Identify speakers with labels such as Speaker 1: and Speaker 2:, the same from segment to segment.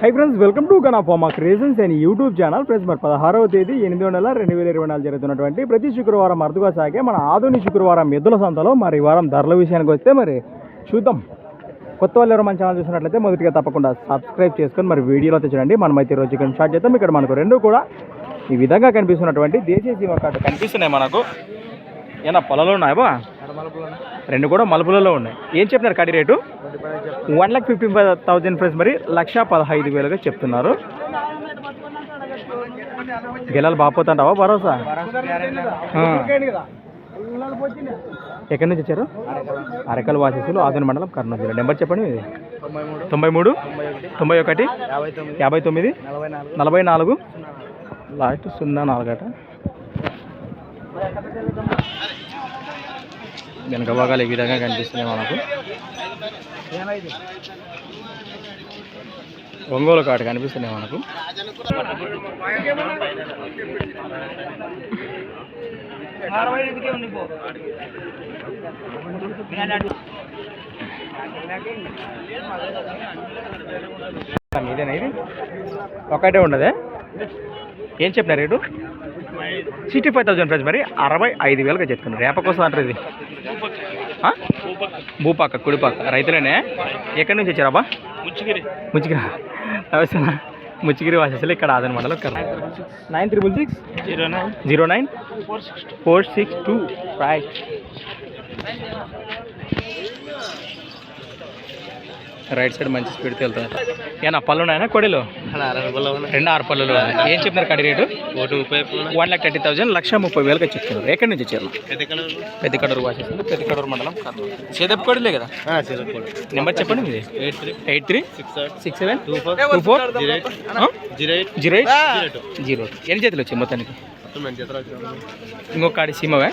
Speaker 1: Hi friends welcome to Gana pharma creations and YouTube channel friends మరి పదహారవ తేదీ ఎనిమిది నెల రెండు వేల ఇరవై నాలుగు జరుగుతున్నటువంటి ప్రతి శుక్రవారం అరుదుగా సాగే మన ఆధునిక శుక్రవారం ఎద్దుల సంతలో మరి ఈ వారం ధరల విషయానికి వస్తే మరి చూద్దాం. కొత్త వాళ్ళు ఎవరు మన ఛానల్ చూసినట్లయితే మొదటిగా తప్పకుండా సబ్స్క్రైబ్ చేసుకొని మరి వీడియోలో అయితే చూడండి. మనమైతే ఈ రోజు ఇక్కడ స్టార్ట్ చేద్దాం. ఇక్కడ మనకు రెండు కూడా ఈ విధంగా కనిపిస్తున్నటువంటి దేశీయ సీమ కార్డు కనిపిస్తున్నాయి మనకు. ఏనా పొలంలో ఉన్నాయా రెండు కూడా మలుపులలో ఉన్నాయి. ఏం చెప్పినారు కడి rate? One lakh fifty five thousand friends మరి లక్ష పదహైదు వేలుగా చెప్తున్నారు. గెలాలు బాపోతుంటావా? భరోసా. ఎక్కడి నుంచి వచ్చారు? అరకల్ వాసీసులు ఆధునిక మండలం కర్నూలు జిల్లా. నెంబర్ చెప్పండి ఇది తొంభై మూడు. తొంభై ఒకటి యాభై తొమ్మిది. నలభై నాలుగు. లాస్ట్ సున్నా నాలుగట. వెనక భాగాలు ఈ విధంగా కనిపిస్తున్నాయి మనకు? ఒంగోలు కాటు కనిపిస్తున్నాయి మనకు. ఇదేనా ఇది? ఒకటే ఉండదే? ఏం చెప్పిన rate? Sixty five thousand price మరి అరవై ఐదు వేలుగా చెప్తున్నారు. రేప కోసం అంటారు ఇది? భూపాక కుడిపాక రైతులేనే? ఎక్కడి నుంచి వచ్చారాబా
Speaker 2: ముచ్చిగిరి.
Speaker 1: ముచ్చిగిరి. అవసరం ముచ్చిగిరి వాసేసలు ఇక్కడ ఆదన మండలం nine triple six.
Speaker 2: Zero nine.
Speaker 1: Zero nine?
Speaker 2: Four six
Speaker 1: four six two. Right. Right side మంచి స్పీడ్కి వెళ్తారు. ఏనా పళ్ళు ఉన్నాయనా కొడలు రెండు ఆరు పళ్ళు ఏం చెప్పినారు కడి rate? One lakh thirty thousand లక్ష ముప్పై వేలుగా చెప్తున్నారు. ఎక్కడి నుంచి వచ్చారు? పెద్ద కడూరు వాసేస్తుంది పెద్ద కడూరు మండలం కర్నూలు. చేదపు కొడలే కదా? నెంబర్ చెప్పండి మీది.
Speaker 2: Eight three. Six seven. Two four. Zero eight. Zero eight.
Speaker 1: Zero ఎన్ని చేతులు వచ్చాయి మొత్తానికి? ఇంకొక కాడి సీమవే?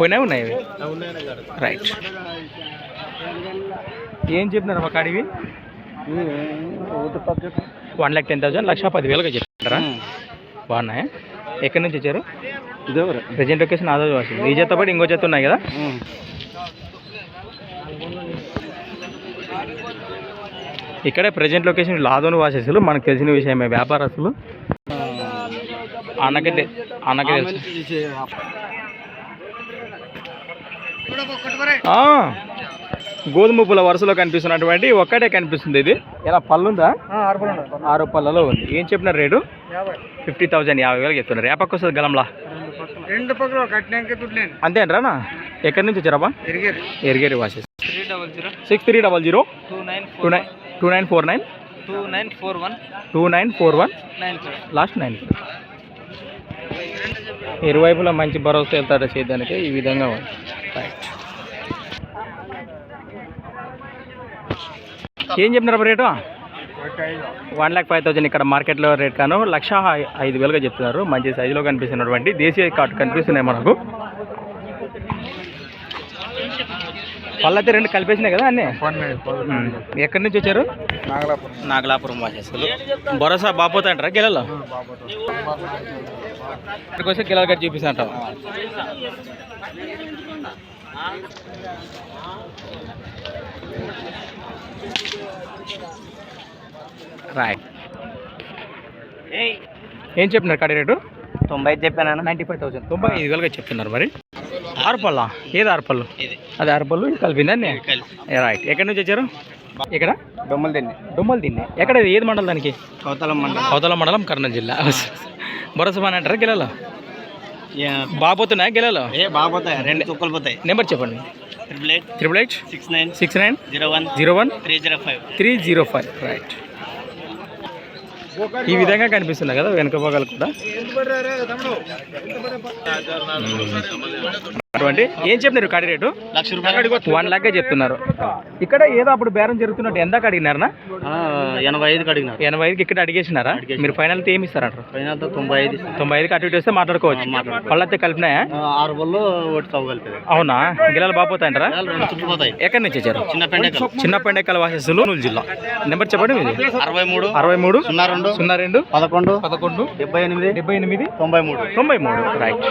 Speaker 1: పోయినా ఉన్నాయి
Speaker 2: ఉన్నాయి
Speaker 1: రైట్. ఏం చెప్పినారు మా కాడివి వన్ ల్యాక్ టెన్ థౌసండ్ లక్ష పదివేలుగా చెప్తారా బాగున్నాయా? ఎక్కడి నుంచి వచ్చారు? ప్రజెంట్ లొకేషన్ ఆదాయ వాసి ఈ జత పాటు ఇంకో జత ఉన్నాయి కదా? ఇక్కడే ప్రజెంట్ లొకేషన్ లాదోని వాసేసులు మనకు తెలిసిన విషయమే వ్యాపారస్తులు. అన్నకి అన్నకి తెలుసు. గోధుమ పూల వరుసలో కనిపిస్తున్నటువంటి ఒక్కటే కనిపిస్తుంది ఇది. ఇలా పళ్ళుందా? ఆరు పళ్ళలో ఉంది. ఏం చెప్పినారు రేటు? ఫిఫ్టీ థౌజండ్ యాభై వేలకు చెప్తున్నారు. రేపక్క వస్తుంది గలంలా?
Speaker 2: రెండు పక్కల. కట్టినాక తుట్లేను.
Speaker 1: అంతే అంటారా ఎక్కడి నుంచి
Speaker 2: తిరిగారు
Speaker 1: ఎరిగేరి vases
Speaker 2: three double zero.
Speaker 1: Six three double zero.
Speaker 2: Two nine
Speaker 1: two nine four nine.
Speaker 2: Two nine four one.
Speaker 1: Two nine four one. Last nine ఇరువైపులా మంచి భరోసా వెళ్తారు చేయడానికి ఈ విధంగా ఉంది. రైట్ ఏం చెప్పినారు rate? One lakh five thousand ఇక్కడ మార్కెట్లో రేట్ కాను. లక్ష ఐదు వేలుగా చెప్తున్నారు. మంచి సైజులో కనిపిస్తున్నటువంటి దేశీయ కార్డు కనిపిస్తున్నాయి మనకు. వాళ్ళైతే రెండు కలిపేసినాయి కదా అన్నీ. ఎక్కడి నుంచి వచ్చారు?
Speaker 2: నాగలాపురం.
Speaker 1: నాగలాపురం వాసేసులు. భరోసా బాపోతా అంటారా గిలలో? ఇక్కడికి వస్తే గిలాల గట్టి చూపిస్తా అంటావు? రైట్ ఏం చెప్తున్నారు కడి రేటు?
Speaker 2: తొంభై చెప్పాను
Speaker 1: నైంటీ ఫైవ్ థౌసండ్. తొంభై ఐదు వేలుగా చెప్తున్నారు మరి. ఆరు పళ్ళా ఏది ఆరు పళ్ళు
Speaker 2: ఇది
Speaker 1: అది ఆరు పళ్ళు కలిపిందండి రైట్ ఎక్కడి నుంచి వచ్చారు? ఇక్కడ
Speaker 2: బొమ్మలు తిండి.
Speaker 1: డుమ్మలు తిన్నే ఎక్కడ? ఏది మండలం దానికి?
Speaker 2: కౌతలం మండలం.
Speaker 1: అవతల మండలం కర్నూలు జిల్లా. భరోసా అంటారా గిలలో? బాగుపోతున్నాయా గిలలో?
Speaker 2: ఏ బాగుపోతాయి రెండు చుక్కలు పోతాయి.
Speaker 1: నెంబర్ చెప్పండి.
Speaker 2: Triple eight
Speaker 1: triple eight
Speaker 2: six nine
Speaker 1: six nine
Speaker 2: zero one
Speaker 1: zero one
Speaker 2: three zero five
Speaker 1: three zero five right ఈ విధంగా కనిపిస్తుంది కదా వెనుక భాగాలు కూడా. అటువంటి ఏం చెప్పినారు కాడి రేటు?
Speaker 2: లక్ష రూపాయలు
Speaker 1: వన్ లాక్ చెప్తున్నారు. ఇక్కడ ఏదో అప్పుడు బేరం జరుగుతున్నట్టు ఎందాక అడిగినారనా?
Speaker 2: ఎనభై ఐదుకి అడిగినారు.
Speaker 1: ఎనభై ఐదుకి ఇక్కడ అడిగేసినారా? మీరు ఫైనల్ ఏమి ఇస్తారంటారు?
Speaker 2: పైన తొంభై ఐదు
Speaker 1: తొంభై ఐదుకి అటు ఇటు వస్తే మాట్లాడుకోవచ్చు. పళ్ళైతే కలిపినాయా?
Speaker 2: ఆరు బళ్ళు ఒకటి చౌ కలిపి
Speaker 1: అవునా? గిలాలు
Speaker 2: పోతాయి.
Speaker 1: ఎక్కడి నుంచి వచ్చారు?
Speaker 2: చిన్న
Speaker 1: చిన్న పెండెక్కల వాసేసులు నూలు జిల్లా. నెంబర్ చెప్పండి మీది.
Speaker 2: అరవై మూడు
Speaker 1: అరవై మూడు
Speaker 2: సున్నా రెండు
Speaker 1: సున్నా రెండు
Speaker 2: పదకొండు
Speaker 1: పదకొండు
Speaker 2: డెబ్బై ఎనిమిది
Speaker 1: డెబ్బై ఎనిమిది
Speaker 2: తొంభై మూడు.
Speaker 1: తొంభై మూడు. రైట్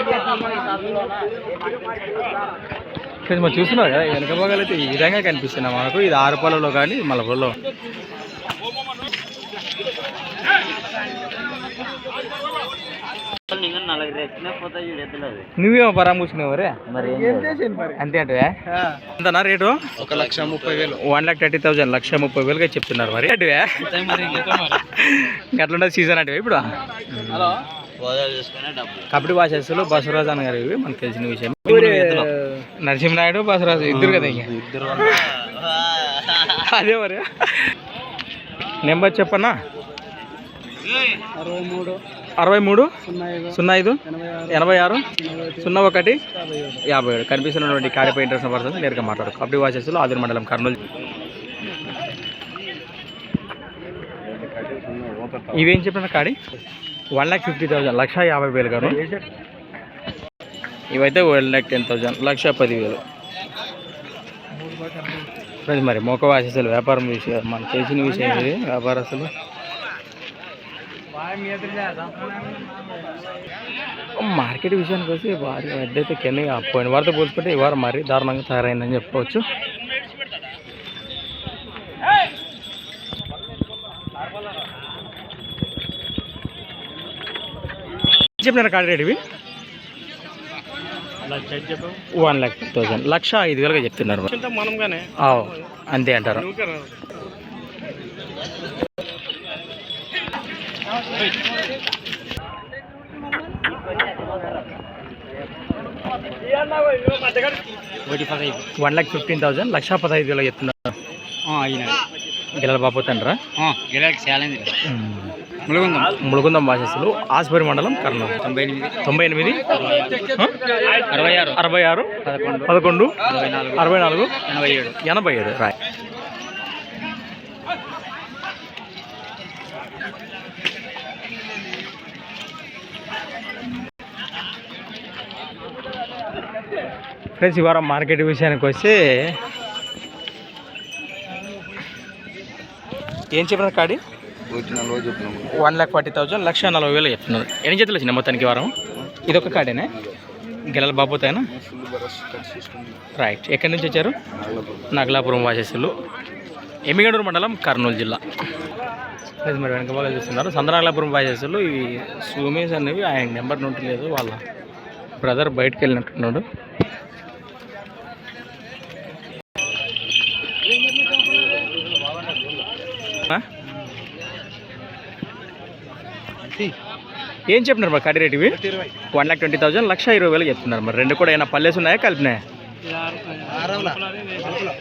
Speaker 1: ఇక్కడ మనం చూస్తున్నారు కదా ఈ వెనక భాగాలు అయితే ఈ విధంగా కనిపిస్తున్నాయి మనకు. ఇది ఆరు పళ్ళలో కానీ
Speaker 2: అవి
Speaker 1: నువ్వేమో పరం కూర్చున్నావు రే
Speaker 2: మరి
Speaker 1: అంతే అంటే రేటు?
Speaker 2: ఒక లక్ష ముప్పై వేలు.
Speaker 1: వన్ లాక్ థర్టీ థౌసండ్ లక్ష ముప్పై వేలుగా చెప్తున్నారు మరి. అటువే.
Speaker 2: మరి
Speaker 1: అట్లుండే సీజన్ అంటే ఇప్పుడు.
Speaker 2: హలో.
Speaker 1: కబడ్డీ భాషలు బసవరాజు అన్న గారు ఇవి మనకు తెలిసిన విషయం. నరసింహనాయుడు బసవరాజు ఇద్దరు కదా ఇంక.
Speaker 2: ఇద్దరు
Speaker 1: అదే మరి. నెంబర్ చెప్పన్నా?
Speaker 2: అరవై మూడు
Speaker 1: అరవై మూడు
Speaker 2: సున్నా ఐదు ఎనభై ఆరు?
Speaker 1: సున్నా ఒకటి? యాభై ఏడు. కనిపిస్తున్నటువంటి కాడిపై ఇంట్రెస్ట్ పర్సన్స్ నేరుగా మాట్లాడు కబడ్డీ వాచెస్లో ఆదిరి మండలం కర్నూలు. ఇవేం చెప్పిన కాడి? వన్ ల్యాక్ ఫిఫ్టీ థౌసండ్ లక్ష యాభై వేలు గారు ఇవైతే వన్ ల్యాక్ టెన్ థౌసండ్ లక్ష పదివేలు. ఫ్రెండ్స్ మరి మోక అసలు వ్యాపారం విషయం మనం చేసిన విషయం ఇది వ్యాపారస్తులు. మార్కెట్ విషయానికి వస్తే వారి వద్దైతే కింద పోయిన వారితో పోల్చుకుంటే ఈ వారం మరీ దారుణంగా తయారైందని చెప్పుకోవచ్చు. చెప్పినారు కాడి రేట్ ఇవి? వన్ ల్యాక్ థౌసండ్ లక్ష ఐదు వేలుగా చెప్తున్నారు. అంతే అంటారు. వన్ ల్యాక్ ఫిఫ్టీన్ థౌసండ్ లక్ష పదహైదు వేలుగా చెప్తున్నారు.
Speaker 2: అయినా
Speaker 1: గిల్లల బాబు తండ్రా
Speaker 2: గిరాకి ఛాలెంజ్ ములుగుందాం.
Speaker 1: ములుగుందం భాషస్సులు ఆస్పరి మండలం కర్నూలు.
Speaker 2: తొంభై ఎనిమిది.
Speaker 1: తొంభై ఎనిమిది?
Speaker 2: అరవై ఆరు.
Speaker 1: అరవై ఆరు
Speaker 2: పదకొండు. అరవై నాలుగు ఎనభై ఏడు.
Speaker 1: ఎనభై ఏడు. రాయ్ ఫ్రెండ్స్ ఈ వారం మార్కెట్ విషయానికి వస్తే ఏం చెప్పినారు కాడి? వన్ ల్యాక్ ఫార్టీ థౌజండ్ లక్ష నలభై వేలు చెప్తున్నారు ఎన్ని జతలు వచ్చినాయి మొత్తానికి వారం? ఇది ఒక కాడేనా? గెలల బాబుతాయినా రైట్. ఎక్కడి నుంచి వచ్చారు? నగలాపురం వాసేసులు. ఎమ్మిగడూరు మండలం కర్నూలు జిల్లా. లేదు మరి వెనక వాళ్ళు చూస్తున్నారు. సందనాగలాపురం వాసేసులు ఇవి సూమేస్ అనేవి ఆయన నెంబర్ నుండి లేదు వాళ్ళ బ్రదర్ బయటకు వెళ్ళినట్టున్నాడు. ఏం చెప్పినారు మరి కడి రేట్ ఇవి? వన్ ల్యాక్ ట్వంటీ థౌసండ్ లక్ష ఇరవై వేలు చెప్తున్నారు మరి. రెండు కూడా ఏమైనా పల్లెస్ ఉన్నాయా కలిపినాయా?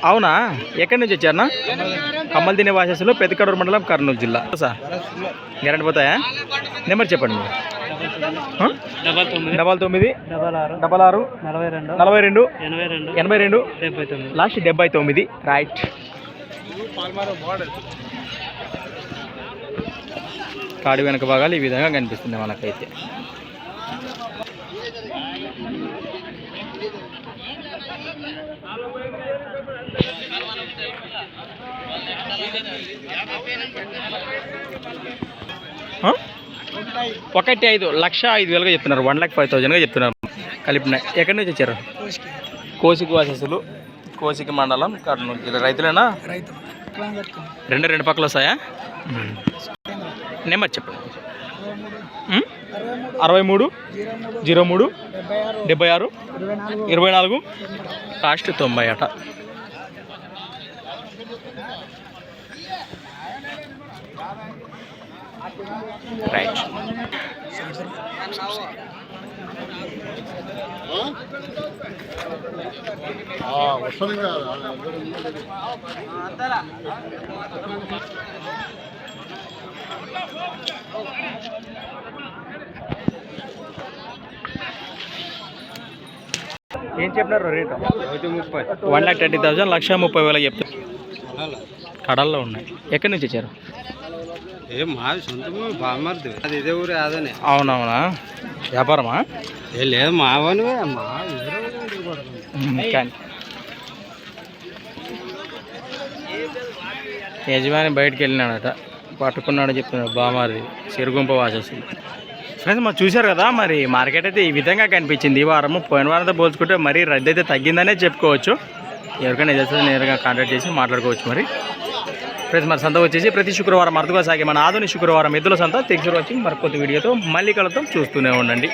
Speaker 1: అవునా? ఎక్కడి నుంచి వచ్చారనా కమ్మలు తినే వాసస్సులో పెద్దకడూరు మండలం కర్నూలు జిల్లా. Sir guarantee పోతాయా? నెంబర్ చెప్పండి మీరు?
Speaker 2: డబల్ తొమ్మిది
Speaker 1: డబల్
Speaker 2: ఆరు నలభై రెండు ఎనభై రెండు
Speaker 1: లాస్ట్ డెబ్బై తొమ్మిది. రైట్. కాడి వెనక భాగాలు ఈ విధంగా కనిపిస్తుంది మనకైతే? ఒకటి ఐదు లక్ష ఐదు వేలుగా చెప్తున్నారు. వన్ లాక్ ఫైవ్ థౌజండ్గా చెప్తున్నారు. కలిపిన ఎక్కడి నుంచి వచ్చారు? కోసికి. వాసస్సులు కోసికి మండలం కర్నూలు జిల్లా. రైతులేనా? రెండు రెండు పక్కలు వస్తాయా? నెంబర్ చెప్పండి? అరవై మూడు జీరో మూడు డెబ్బై ఆరు ఇరవై నాలుగు. కాస్ట్ తొంభై అట. రైట్ ఏం చెప్పినారు రేటు?
Speaker 2: ముప్పై.
Speaker 1: వన్ లాక్ థర్టీ థౌసండ్ లక్ష ముప్పై వేలకు చెప్తారు కడల్లో? ఉన్నాయి. ఎక్కడి నుంచి వచ్చారు
Speaker 2: ఏ మాది సొంతము బామర్ది అది ఇదే ఊరు అదనే.
Speaker 1: అవునవునా? వ్యాపారమా?
Speaker 2: ఏ లేదు మా
Speaker 1: కానీ. యజమాని బయటికి వెళ్ళినాడట. పట్టుకున్నాడని చెప్తున్నాడు బామారి చెరుగుంప వాసేస్తుంది ఫ్రెండ్స్ మరి చూశారు కదా మరి మార్కెట్ అయితే ఈ విధంగా కనిపించింది. ఈ వారం పోయిన వారంతో పోల్చుకుంటే మరీ రద్దీ అయితే తగ్గిందనే చెప్పుకోవచ్చు. ఎవరికైనా ఎదురు నేరుగా కాంటాక్ట్ చేసి మాట్లాడుకోవచ్చు మరి. ఫ్రెండ్స్ మరి సంత వచ్చేసి ప్రతి శుక్రవారం అరుదుగా సాగే మన ఆధునిక శుక్రవారం ఎద్దుల సంత. థ్యాంక్స్ వచ్చి మరి కొత్త వీడియోతో మళ్ళీ కలుద్దాం. చూస్తూనే ఉండండి.